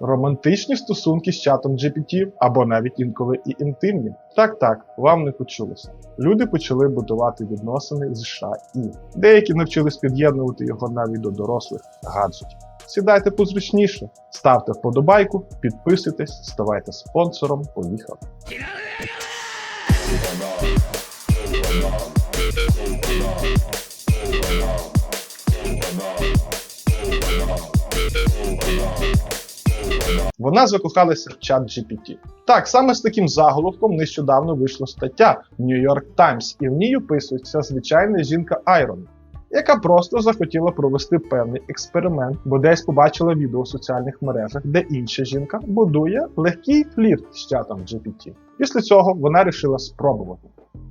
романтичні стосунки з чатом GPT або навіть інколи і інтимні. Так, так, вам не почулося. Люди почали будувати відносини з США і деякі навчились під'єднувати його навіть до дорослих гаджетів. Сідайте позручніше, ставте вподобайку, підписуйтесь, ставайте спонсором. Поїхали! Вона закохалася в чат GPT. Так, саме з таким заголовком нещодавно вийшла стаття в New York Times, і в ній описується звичайна жінка Айрон, яка просто захотіла провести певний експеримент, бо десь побачила відео в соціальних мережах, де інша жінка будує легкий флірт з чатом GPT. Після цього вона вирішила спробувати.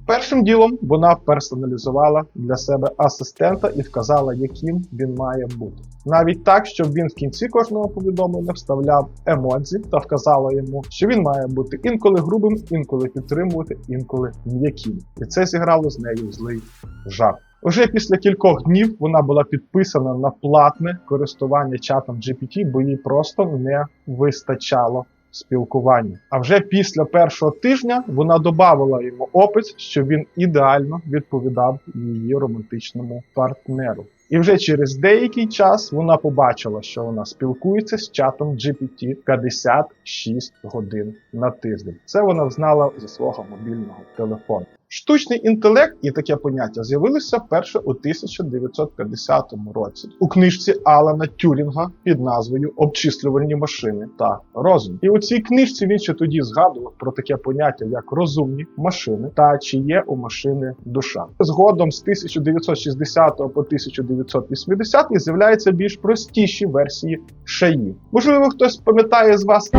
Першим ділом вона персоналізувала для себе асистента і вказала, яким він має бути. Навіть так, щоб він в кінці кожного повідомлення вставляв емодзі та вказала йому, що він має бути інколи грубим, інколи підтримувати, інколи м'яким. І це зіграло з нею злий жарт. Уже після кількох днів вона була підписана на платне користування чатом GPT, бо їй просто не вистачало спілкування. А вже після першого тижня вона додавала йому опис, що він ідеально відповідав її романтичному партнеру. І вже через деякий час вона побачила, що вона спілкується з чатом GPT 56 годин на тиждень. Це вона взнала зі свого мобільного телефону. Штучний інтелект і таке поняття з'явилося вперше у 1950 році у книжці Алана Тюрінга під назвою Обчислювальні машини та розум. І у цій книжці він ще тоді згадував про таке поняття як розумні машини та чи є у машини душа. Згодом з 1960 по 1980 з'являються більш простіші версії шаї. Можливо, хтось пам'ятає з вас.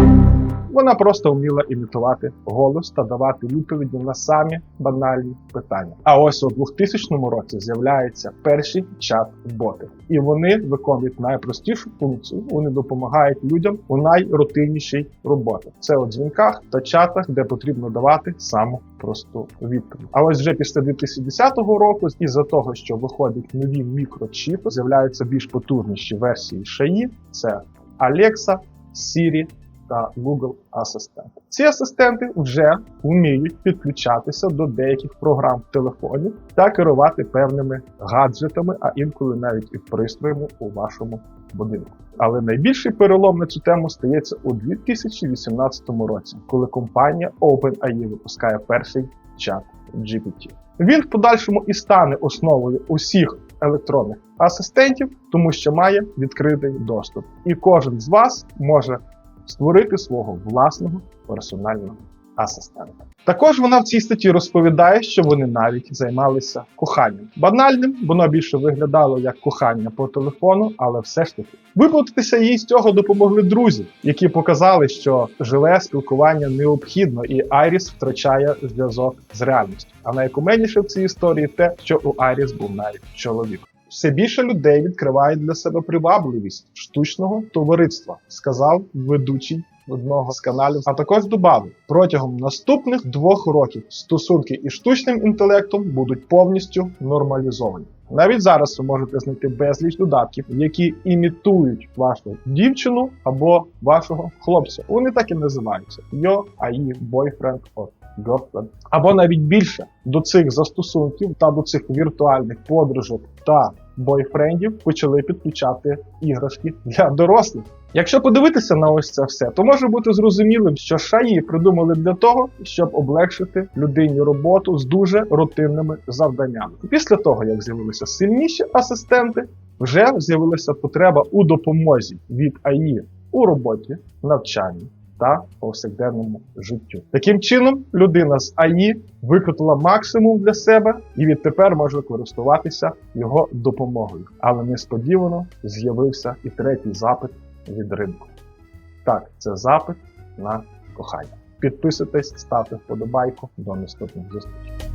Вона просто вміла імітувати голос та давати відповіді на самі банальні питання. А ось у 2000 році з'являються перші чат-боти, і вони виконують найпростішу функцію. Вони допомагають людям у найрутиннішій роботі. Це у дзвінках та чатах, де потрібно давати саму просту відповідь. А ось вже після 2010 року, із-за того, що виходять нові мікрочіпи, з'являються більш потужніші версії шаї. Це Alexa, Siri та Google Асистент. Ці асистенти вже вміють підключатися до деяких програм в телефоні та керувати певними гаджетами, а інколи навіть і пристроями у вашому будинку. Але найбільший перелом на цю тему стається у 2018 році, коли компанія OpenAI випускає перший чат GPT. Він в подальшому і стане основою усіх електронних асистентів, тому що має відкритий доступ. І кожен з вас може створити свого власного персонального асистента. Також вона в цій статті розповідає, що вони навіть займалися коханням. Банальним, воно більше виглядало як кохання по телефону, але все ж таки виплатитися їй з цього допомогли друзі, які показали, що живе спілкування необхідно, і Айріс втрачає зв'язок з реальністю. А найкуменніше в цій історії те, що у Айріс був навіть чоловік. Все більше людей відкривають для себе привабливість штучного товариства, сказав ведучий одного з каналів. А також додав, протягом наступних двох років стосунки із штучним інтелектом будуть повністю нормалізовані. Навіть зараз ви можете знайти безліч додатків, які імітують вашу дівчину або вашого хлопця. Вони так і називаються: Yo, AI, Boyfriend or Girlfriend. Або навіть більше до цих застосунків та до цих віртуальних подружок та бойфрендів почали підключати іграшки для дорослих. Якщо подивитися на ось це все, то може бути зрозумілим, що шаї придумали для того, щоб облегшити людині роботу з дуже рутинними завданнями. Після того, як з'явилися сильніші асистенти, вже з'явилася потреба у допомозі від АІ у роботі, навчанні та повсякденному життю. Таким чином, людина з АІ викрутила максимум для себе і відтепер може користуватися його допомогою. Але несподівано з'явився і третій запит від ринку. Так, це запит на кохання. Підписуйтесь, ставте вподобайку. До наступних зустрічей.